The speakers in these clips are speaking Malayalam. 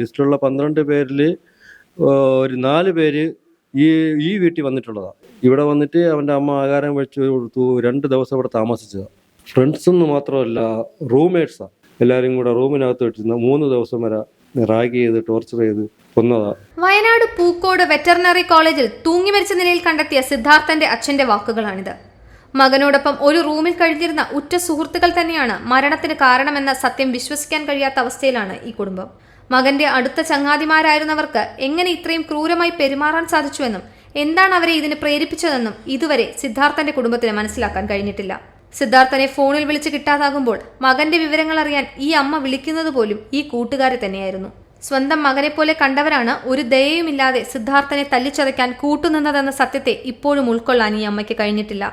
ലിസ്റ്റിലുള്ള പന്ത്രണ്ട് പേരിൽ ഒരു നാല് പേര് ഈ ഈ വീട്ടിൽ വന്നിട്ടുള്ളതാണ് ഇവിടെ വന്നിട്ട് അവന്റെ അമ്മ ആഹാരം വെച്ച് കൊടുത്തു രണ്ട് ദിവസം ഇവിടെ താമസിച്ചതാണ് ഫ്രണ്ട്സ് എന്ന് മാത്രമല്ല റൂംമേറ്റ്സാണ് എല്ലാവരും കൂടെ റൂമിനകത്ത് വെച്ചിരുന്ന മൂന്ന് ദിവസം വരെ റാഗ് ചെയ്ത് ടോർച്ചർ ചെയ്ത് കൊന്നതാ. വയനാട് പൂക്കോട് വെറ്ററിനറി കോളേജിൽ തൂങ്ങി മരിച്ച നിലയിൽ കണ്ടെത്തിയ സിദ്ധാർത്ഥന്റെ അച്ഛന്റെ വാക്കുകളാണിത്. മകനോടൊപ്പം ഒരു റൂമിൽ കഴിഞ്ഞിരുന്ന ഉറ്റ സുഹൃത്തുക്കൾ തന്നെയാണ് മരണത്തിന് കാരണമെന്ന സത്യം വിശ്വസിക്കാൻ കഴിയാത്ത അവസ്ഥയിലാണ് ഈ കുടുംബം. മകന്റെ അടുത്ത ചങ്ങാതിമാരായിരുന്നവർക്ക് എങ്ങനെ ഇത്രയും ക്രൂരമായി പെരുമാറാൻ സാധിച്ചുവെന്നും എന്താണ് അവരെ ഇതിന് പ്രേരിപ്പിച്ചതെന്നും ഇതുവരെ സിദ്ധാർത്ഥന്റെ കുടുംബത്തിന് മനസ്സിലാക്കാൻ കഴിഞ്ഞിട്ടില്ല. സിദ്ധാർത്ഥനെ ഫോണിൽ വിളിച്ച് കിട്ടാതാകുമ്പോൾ മകന്റെ വിവരങ്ങൾ അറിയാൻ ഈ അമ്മ വിളിക്കുന്നത് പോലും ഈ കൂട്ടുകാരെ തന്നെയായിരുന്നു. സ്വന്തം മകനെ പോലെ കണ്ടവരാണ് ഒരു ദയയുമില്ലാതെ സിദ്ധാർത്ഥനെ തല്ലിച്ചതയ്ക്കാൻ കൂട്ടുനിന്നതെന്ന സത്യത്തെ ഇപ്പോഴും ഉൾക്കൊള്ളാൻ ഈ അമ്മയ്ക്ക് കഴിഞ്ഞിട്ടില്ല.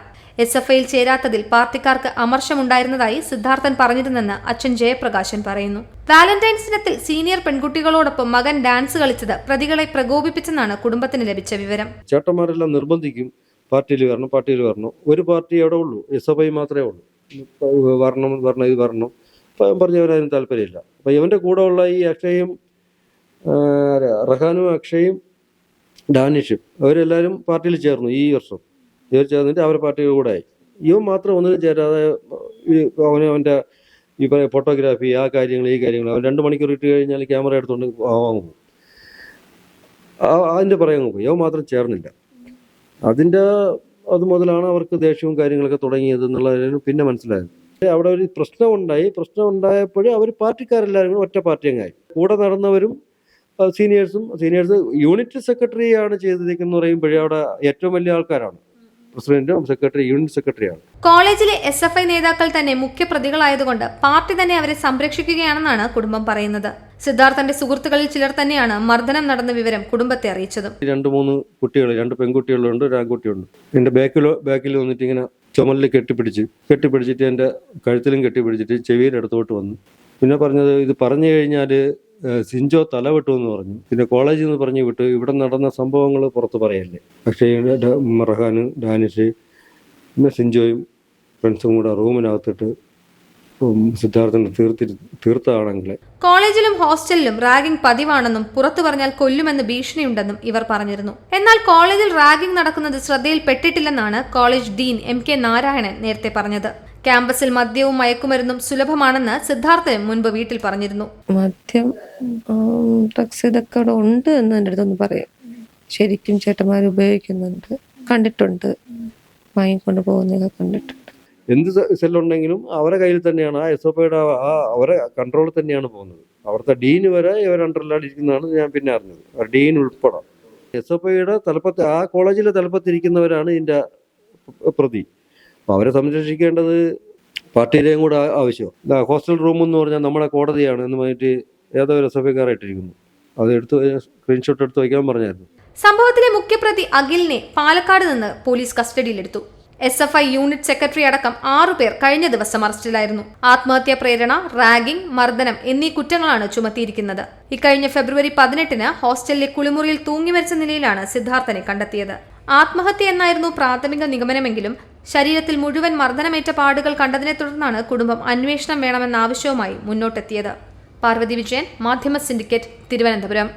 എസ് എഫ് ഐയിൽ ചേരാത്തതിൽ പാർട്ടിക്കാർക്ക് അമർഷമുണ്ടായിരുന്നതായി സിദ്ധാർത്ഥൻ പറഞ്ഞിരുന്നെന്ന് അച്ഛൻ ജയപ്രകാശൻ പറയുന്നു. വാലന്റൈൻസ് ദിനത്തിൽ സീനിയർ പെൺകുട്ടികളോടൊപ്പം മകൻ ഡാൻസ് കളിച്ചത് പ്രതികളെ പ്രകോപിപ്പിച്ചെന്നാണ് കുടുംബത്തിന് ലഭിച്ച വിവരം. ചേട്ടന്മാരെല്ലാം നിർബന്ധിക്കും. പാർട്ടിയിൽ വരണം പാർട്ടിയിൽ വരണം. ഒരു പാർട്ടി എവിടെ ഉള്ളൂ. എസ് എഫ് ഐ മാത്രമേ ഉള്ളൂ. വരണം വരണം ഇത് വരണം. പറഞ്ഞവരതിന് താല്പര്യമില്ല. അപ്പം ഇവന്റെ കൂടെ ഉള്ള ഈ അക്ഷയും റഹാനും അക്ഷയും ഡാനിഷും അവരെല്ലാവരും പാർട്ടിയിൽ ചേർന്നു ഈ വർഷം. ഇവർ ചേർന്നിട്ട് അവരെ പാർട്ടിയിൽ കൂടെ ആയി. ഇവൻ മാത്രം ഒന്നിനും ചേരാതെ അവന് അവന്റെ ഈ പറയുന്ന ഫോട്ടോഗ്രാഫി ആ കാര്യങ്ങൾ ഈ കാര്യങ്ങൾ അവൻ രണ്ട് മണിക്കൂർ ഇട്ട് കഴിഞ്ഞാൽ ക്യാമറ എടുത്തുകൊണ്ട് വാങ്ങും അതിന്റെ പറയാൻ പോയി. അവൻ മാത്രം ചേർന്നില്ല. അതിന്റെ അത് മുതലാണ് അവർക്ക് ദേഷ്യവും കാര്യങ്ങളൊക്കെ തുടങ്ങിയത് എന്നുള്ളതിന് പിന്നെ മനസ്സിലായത്. അവിടെ ഒരു പ്രശ്നമുണ്ടായി പ്രശ്നം ഉണ്ടായപ്പോഴേ അവർ പാർട്ടിക്കാരെല്ലാവരും ഒറ്റ പാർട്ടി അങ്ങായി കൂടെ നടന്നവരും സീനിയേഴ്സും സീനിയേഴ്സ് യൂണിറ്റ് സെക്രട്ടറിയാണ് ചെയ്തിരിക്കുന്നത് പറയുമ്പോഴേ അവിടെ ഏറ്റവും വലിയ ആൾക്കാരാണ്. പ്രസിഡന്റും സെക്രട്ടറി യൂണിറ്റ് സെക്രട്ടറിയാണ് കോളേജിലെ എസ് എഫ് ഐ നേതാക്കൾ തന്നെ മുഖ്യപ്രതികളായതുകൊണ്ട് പാർട്ടി തന്നെ അവരെ സംരക്ഷിക്കുകയാണെന്നാണ് കുടുംബം പറയുന്നത്. സിദ്ധാർത്ഥന്റെ സുഹൃത്തുക്കളിൽ ചിലർ തന്നെയാണ് മർദ്ദനം നടന്ന വിവരം കുടുംബത്തെ അറിയിച്ചത്. രണ്ട് മൂന്ന് കുട്ടികൾ രണ്ട് പെൺകുട്ടികളുണ്ട് ഒരു ആൺകുട്ടിയുണ്ട്. എന്റെ ബാക്കിലോ ബാക്കിൽ വന്നിട്ട് ഇങ്ങനെ ചുമലിൽ കെട്ടിപ്പിടിച്ച് കെട്ടിപ്പിടിച്ചിട്ട് എന്റെ കഴുത്തിലും കെട്ടിപ്പിടിച്ചിട്ട് ചെവിയുടെ അടുത്തോട്ട് വന്നു. പിന്നെ പറഞ്ഞത് ഇത് പറഞ്ഞു കഴിഞ്ഞാൽ സിഞ്ചോ തല വെട്ടു എന്ന് പറഞ്ഞു. പിന്നെ കോളേജിൽ നിന്ന് പറഞ്ഞു വിട്ടു. ഇവിടെ നടന്ന സംഭവങ്ങൾ പുറത്ത് പറയല്ലേ. പക്ഷേ റഹാന് ഡാനിഷ് പിന്നെ സിഞ്ചോയും ഫ്രണ്ട്സും കൂടെ റൂമിനകത്തിട്ട് ഉം സിദ്ധാർത്ഥനെ തീർത്തി കോളേജിലും ഹോസ്റ്റലിലും റാഗിംഗ് പതിവാണെന്നും പുറത്തു പറഞ്ഞാൽ കൊല്ലുമെന്ന് ഭീഷണിയുണ്ടെന്നും ഇവർ പറഞ്ഞിരുന്നു. എന്നാൽ കോളേജിൽ റാഗിംഗ് നടക്കുന്നത് ശ്രദ്ധയിൽപ്പെട്ടിട്ടില്ലെന്നാണ് college dean M K Narayanan നേരത്തെ പറഞ്ഞത്. ക്യാമ്പസിൽ മദ്യവും മയക്കുമരുന്നും സുലഭമാണെന്ന് സിദ്ധാർത്ഥൻ മുൻപ് വീട്ടിൽ പറഞ്ഞിരുന്നു. മദ്യം ഡ്രഗ്സ് ഇതൊക്കെ അവിടെ ഉണ്ട് എന്ന് എന്റെ അടുത്തൊന്ന് പറയാം. ശരിക്കും ചേട്ടന്മാർ ഉപയോഗിക്കുന്നുണ്ട് കണ്ടിട്ടുണ്ട്. വാങ്ങിക്കൊണ്ട് പോകുന്നതൊക്കെ കണ്ടിട്ടുണ്ട്. എന്ത് സെല്ലുണ്ടെങ്കിലും അവരെ കയ്യിൽ തന്നെയാണ് ആ എസ് ഒ പിയുടെ ആ അവരെ കൺട്രോളിൽ തന്നെയാണ് പോകുന്നത്. അവിടുത്തെ ഡീന് വരെ ഇവർ അണ്ടറിലാണ്ടിരിക്കുന്നതാണ് ഞാൻ പിന്നെ അറിഞ്ഞത്. ആ ഡീൻ ഉൾപ്പെടെ. എസ് ഒ പിയുടെ തലപ്പത്ത് ആ കോളേജിലെ തലപ്പത്തിരിക്കുന്നവരാണ് ഇതിന്റെ പ്രതി. അപ്പോൾ അവരെ സംരക്ഷിക്കേണ്ടത് പാർട്ടിയുടെയും കൂടെ ആവശ്യം ഹോസ്റ്റൽ റൂം എന്ന് പറഞ്ഞാൽ നമ്മുടെ കോടതിയാണ് എന്ന് പറഞ്ഞിട്ട് ഏതോ ഒരു എസ് എഫ് ഐക്കാരായിട്ടിരിക്കുന്നു അത് എടുത്ത് സ്ക്രീൻഷോട്ട് എടുത്ത് വയ്ക്കാൻ പറഞ്ഞായിരുന്നു. സംഭവത്തിലെ മുഖ്യപ്രതി അഖിലിനെ പാലക്കാട് നിന്ന് പോലീസ് കസ്റ്റഡിയിലെടുത്തു. S F I unit secretary അടക്കം ആറുപേർ കഴിഞ്ഞ ദിവസം അറസ്റ്റിലായിരുന്നു. ആത്മഹത്യാ പ്രേരണ റാഗിംഗ് മർദ്ദനം എന്നീ കുറ്റങ്ങളാണ് ചുമത്തിയിരിക്കുന്നത്. ഇക്കഴിഞ്ഞ ഫെബ്രുവരി പതിനെട്ടിന് ഹോസ്റ്റലിലെ കുളിമുറിയിൽ തൂങ്ങി മരിച്ച നിലയിലാണ് സിദ്ധാർത്ഥനെ കണ്ടെത്തിയത്. ആത്മഹത്യ എന്നായിരുന്നു പ്രാഥമിക നിഗമനമെങ്കിലും ശരീരത്തിൽ മുഴുവൻ മർദ്ദനമേറ്റ പാടുകൾ കണ്ടതിനെ തുടർന്നാണ് കുടുംബം അന്വേഷണം വേണമെന്ന ആവശ്യവുമായി മുന്നോട്ടെത്തിയത്. പാർവതി വിജയൻ മാധ്യമ സിൻഡിക്കേറ്റ് തിരുവനന്തപുരം.